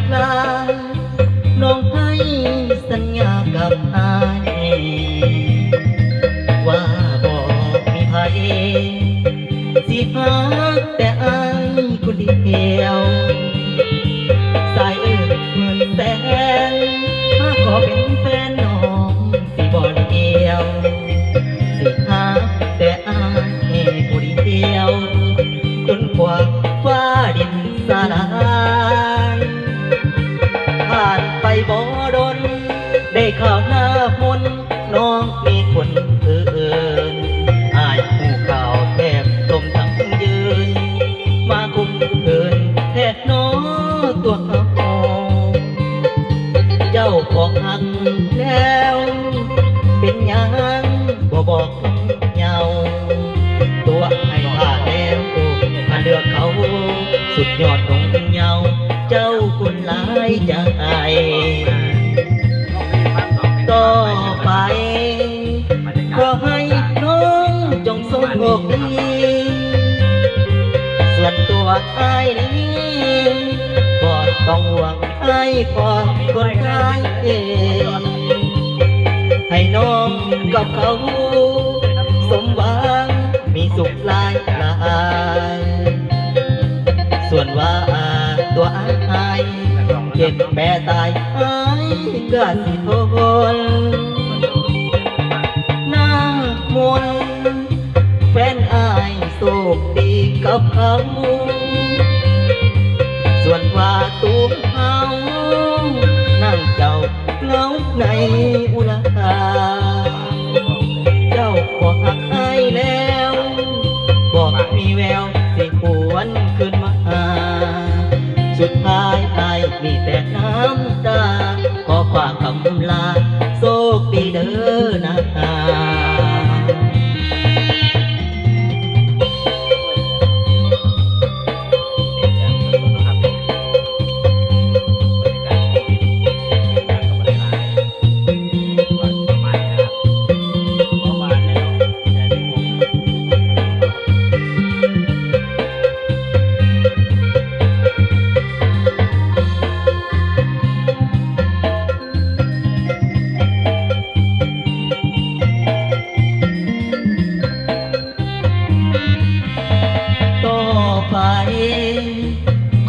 กลาน้องให้สัญญากับอายว่าบอกมีใครสิพักแต่อายคนเดียวสายเอื้อเหมือนแสนมาขอเป็นแฟนน้องสิบ่เดียวสิพักแต่อายคนเดียวจนกว่าฟ้าดินสลาย บ่ดน ได้ข่าวหน้ามนน้องมีคนอื่นอายผู้ข่าวแทบลมทั้งยืน มาคุมคืนแทบน้อตัวเขาเจ้าของหักแล้ว เป็นยังบ่บอกเยาตัวให้ผ่าแล้วมาเลือกเขาสุดยอด วนตัวไอ้ายนี้บ่ต้องห่วงไอ้ายพอคนไอ้ายเองให้น้องกับเขา สมหวังมีสุขหลายหลายส่วนว่าตัวไอ้ายเจ็บแม่ตายไอ้ายก็สิทนหน้ามนแฟนอายโศ กับเขาส่วนว่าตัวเขานั่งเจ้าเงาในอุลาเจ้าขอหักอแล้ว บอกมีแววสิควนขึ้นมา สุดท้ายอมีแต่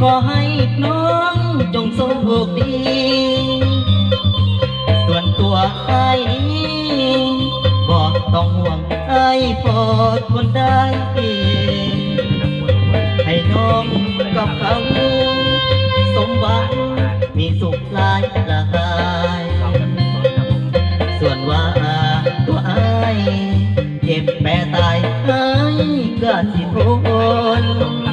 ขอให้น้องจงโชคดี ส่วนตัวไอ้บอกต้องห่วงไอ้พอทนได้ให้น้องกับเขาสมหวังมีสุขหลายหลายส่วนว่าตัวไอ้เจ็บแม่ตายไอ้ก็สิทน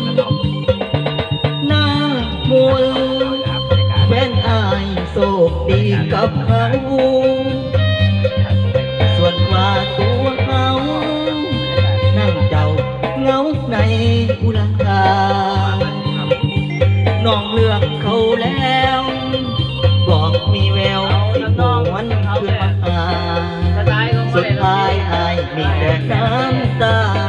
กับเขาส่วนว่าตัวเขานั่งเจ้าเงาในกุลังคาน้องเลือกเขาแล้ว บอกมีแววน้องวันคืนมาสุดท้ายอายมีแต่น้ำตา